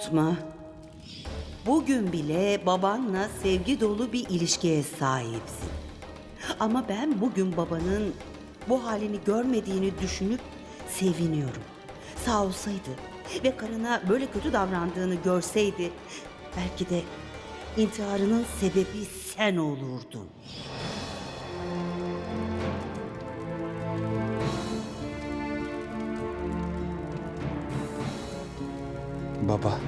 Unutma. Bugün bile babanla sevgi dolu bir ilişkiye sahipsin. Ama ben bugün babanın bu halini görmediğini düşünüp seviniyorum. Sağ olsaydı ve karına böyle kötü davrandığını görseydi belki de intiharının sebebi sen olurdun. Baba.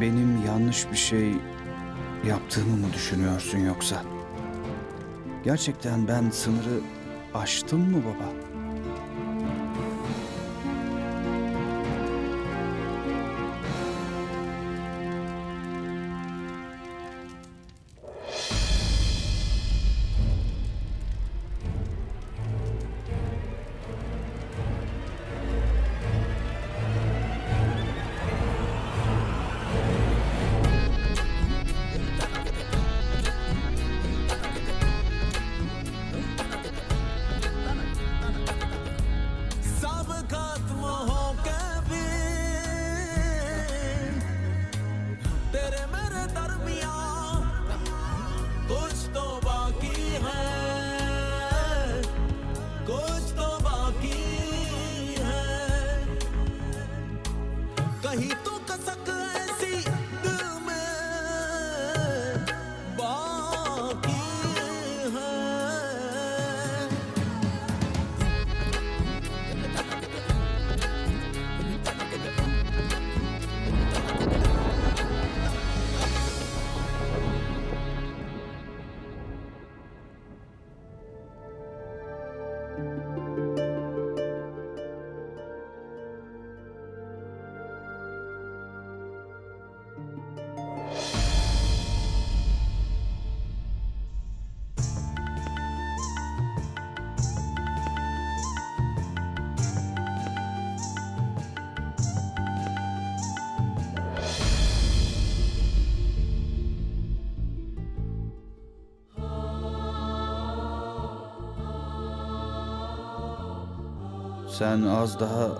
Benim yanlış bir şey yaptığımı mı düşünüyorsun yoksa? Gerçekten ben sınırı aştım mı baba? कुछ तो बाकी है। कहीं Sen az daha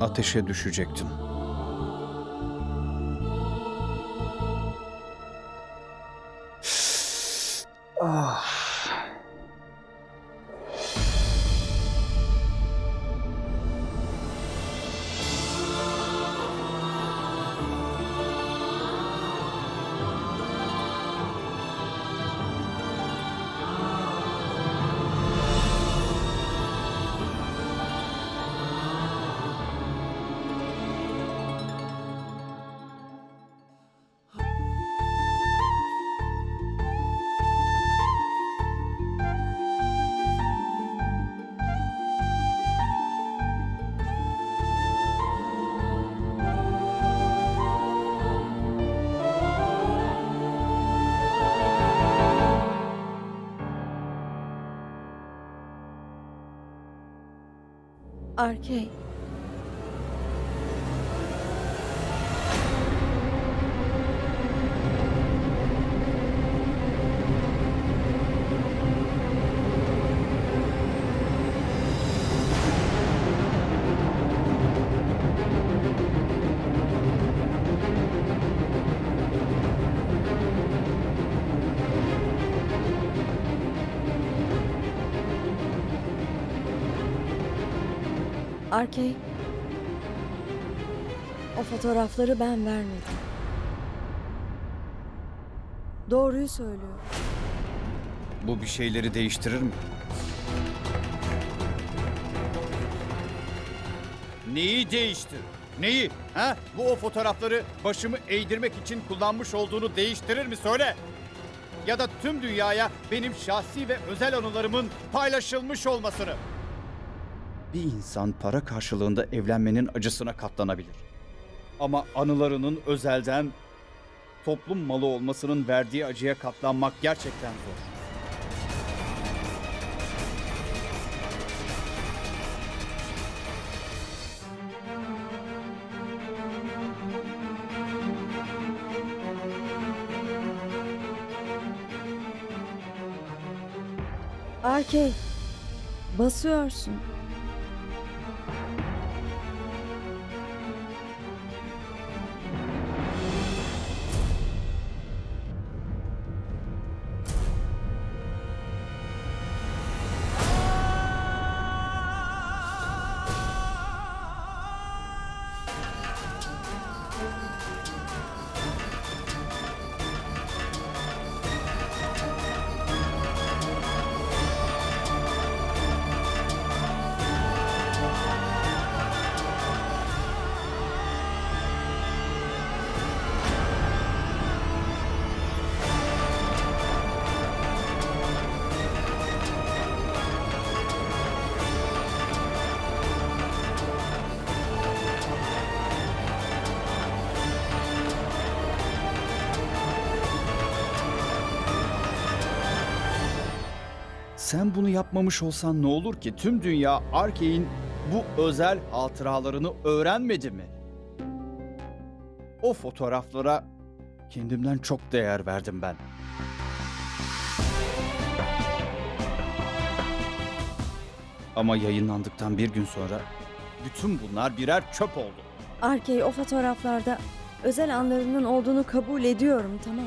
ateşe düşecektin. Arkey. Arkey. O fotoğrafları ben vermedim. Doğruyu söylüyor. Bu bir şeyleri değiştirir mi? Neyi değiştir? Neyi? Ha? Bu o fotoğrafları başımı eğdirmek için kullanmış olduğunu değiştirir mi söyle? Ya da tüm dünyaya benim şahsi ve özel anılarımın paylaşılmış olmasını. Bir insan para karşılığında evlenmenin acısına katlanabilir. Ama anılarının özelden toplum malı olmasının verdiği acıya katlanmak gerçekten zor. Arkey. Basıyorsun. Sen bunu yapmamış olsan ne olur ki? Tüm dünya Arkey'in bu özel hatıralarını öğrenmedi mi? O fotoğraflara kendimden çok değer verdim ben. Ama yayınlandıktan bir gün sonra bütün bunlar birer çöp oldu. Arkey o fotoğraflarda özel anlarının olduğunu kabul ediyorum tamam.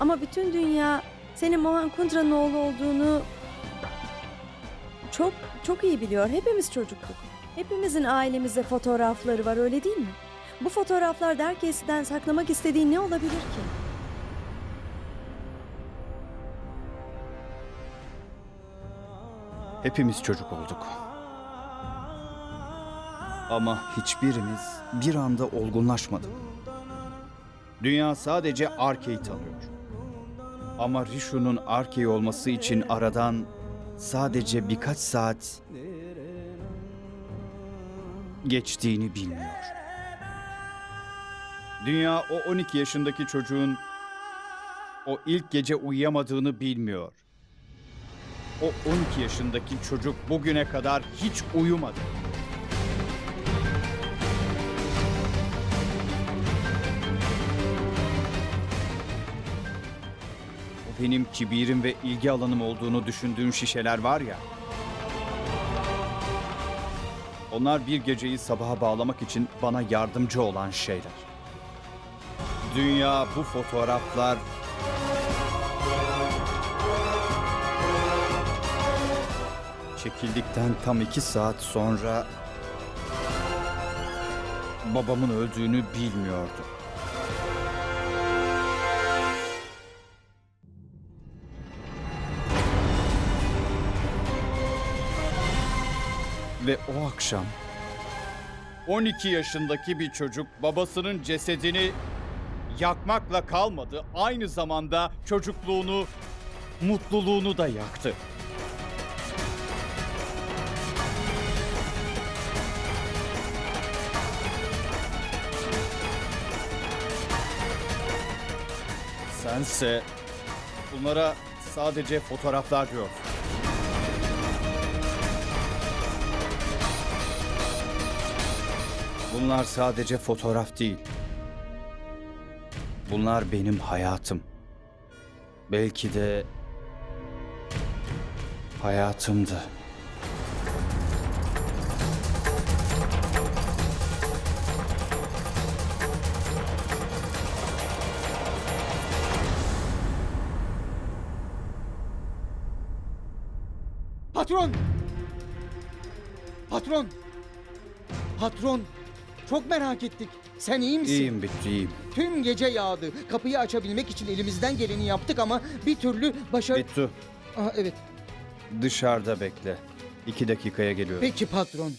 Ama bütün dünya senin Mohan Kundra'nın oğlu olduğunu çok çok iyi biliyor. Hepimiz çocuktuk. Hepimizin ailemizde fotoğrafları var öyle değil mi? Bu fotoğraflarda herkesten saklamak istediğin ne olabilir ki? Hepimiz çocuk olduk. Ama hiçbirimiz bir anda olgunlaşmadık. Dünya sadece Arkey'i tanıyor. Ama Rishu'nun Arkey olması için aradan sadece birkaç saat geçtiğini bilmiyor. Dünya o 12 yaşındaki çocuğun o ilk gece uyuyamadığını bilmiyor. O 12 yaşındaki çocuk bugüne kadar hiç uyumadı. Benim kibirim ve ilgi alanım olduğunu düşündüğüm şişeler var ya. Onlar bir geceyi sabaha bağlamak için bana yardımcı olan şeyler. Dünya bu fotoğraflar Çekildikten tam iki saat sonra babamın öldüğünü bilmiyordu. Ve o akşam 12 yaşındaki bir çocuk babasının cesedini yakmakla kalmadı. Aynı zamanda çocukluğunu, mutluluğunu da yaktı. Sense bunlara sadece fotoğraflar diyor. Bunlar sadece fotoğraf değil. Bunlar benim hayatım. Belki de hayatımdı. Patron! Patron! Patron! Çok merak ettik. Sen iyi misin? İyiyim bitti iyiyim. Tüm gece yağdı. Kapıyı açabilmek için elimizden geleni yaptık ama bir türlü başar... Bittu. Aha, evet. Dışarıda bekle. İki dakikaya geliyorum. Peki patron.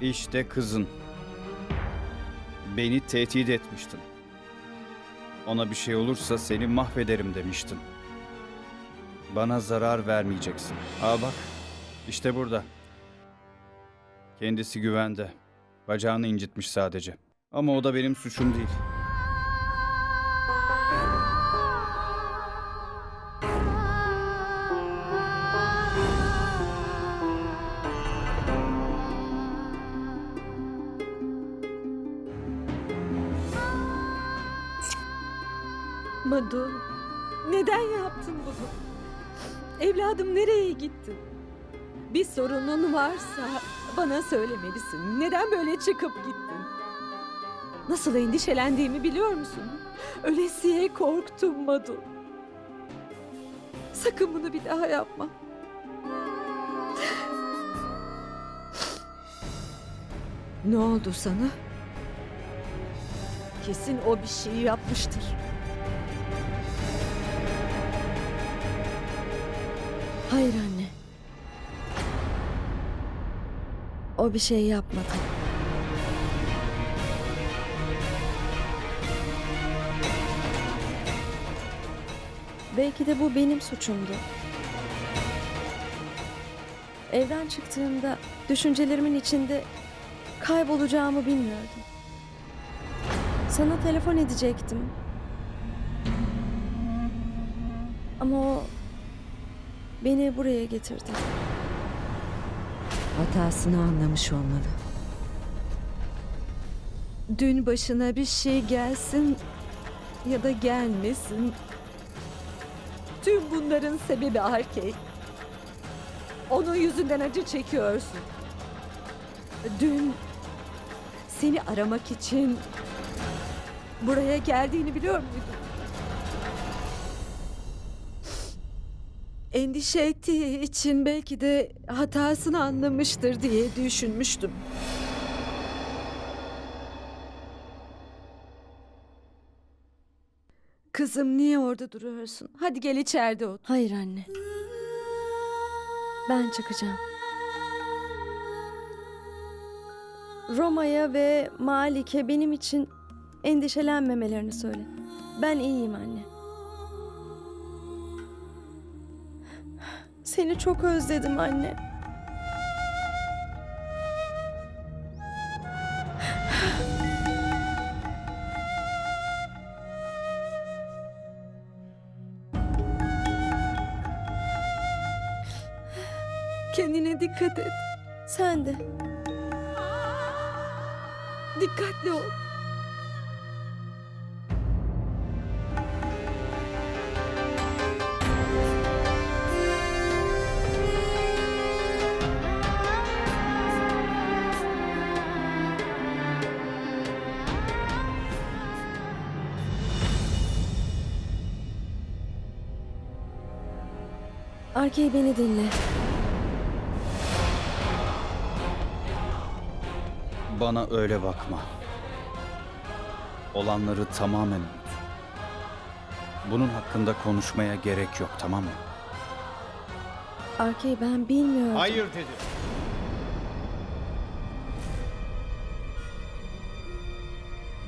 İşte kızın. Beni tehdit etmiştin. Ona bir şey olursa seni mahvederim demiştin. Bana zarar vermeyeceksin. Aa bak, işte burada. Kendisi güvende. Bacağını incitmiş sadece. Ama o da benim suçum değil. Neden yaptın bunu? Evladım nereye gittin? Bir sorunun varsa bana söylemelisin. Neden böyle çıkıp gittin? Nasıl endişelendiğimi biliyor musun? Ölesiye korktum Madu. Sakın bunu bir daha yapma. Ne oldu sana? Kesin o bir şey yapmıştır. Hayır anne. O bir şey yapmadı. Belki de bu benim suçumdu. Evden çıktığımda düşüncelerimin içinde kaybolacağımı bilmiyordum. Sana telefon edecektim. Ama o beni buraya getirdi. Hatasını anlamış olmalı. Dün başına bir şey gelsin ya da gelmesin. Tüm bunların sebebi Arkey. Onun yüzünden acı çekiyorsun. Dün seni aramak için buraya geldiğini biliyor muydun? Endişe ettiği için belki de hatasını anlamıştır diye düşünmüştüm. Kızım niye orada duruyorsun? Hadi gel içeride otur. Hayır anne. Ben çıkacağım. Roma'ya ve Malik'e benim için endişelenmemelerini söyle. Ben iyiyim anne. Seni çok özledim anne. Kendine dikkat et. Sen de. Dikkatli ol. Arkey beni dinle. Bana öyle bakma. Olanları tamamen unut. Bunun hakkında konuşmaya gerek yok tamam mı? Arkey ben bilmiyordum. Hayır dedi.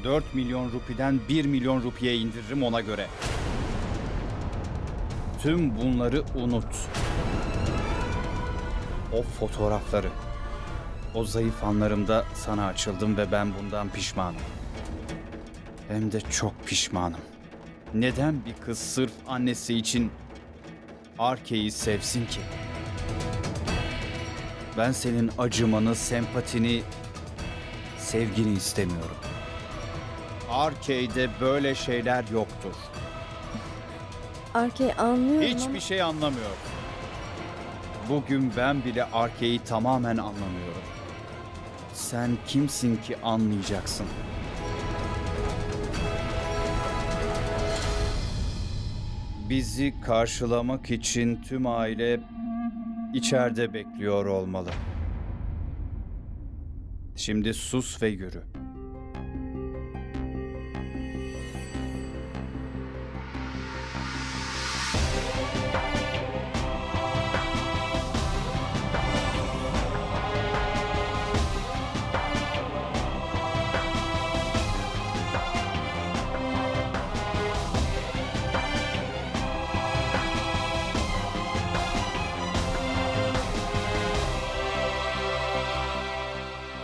Dört milyon rupiden bir milyon rupiye indiririm ona göre. Tüm bunları unut. O fotoğrafları. O zayıf anlarımda sana açıldım ve ben bundan pişmanım. Hem de çok pişmanım. Neden bir kız sırf annesi için Arke'yi sevsin ki? Ben senin acımanı, sempatini, sevgini istemiyorum. Arcade'de böyle şeyler yoktur. Arkey anlıyorum ama... Hiçbir şey anlamıyor. Bugün ben bile Arcade'i tamamen anlamıyorum. Sen kimsin ki anlayacaksın? Bizi karşılamak için tüm aile içeride bekliyor olmalı. Şimdi sus ve yürü.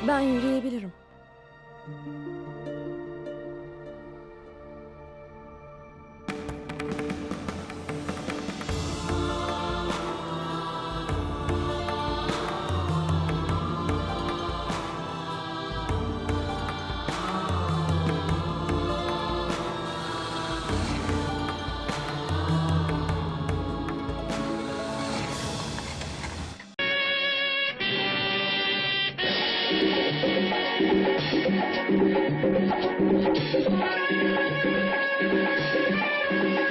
Ben yürüyebilirim.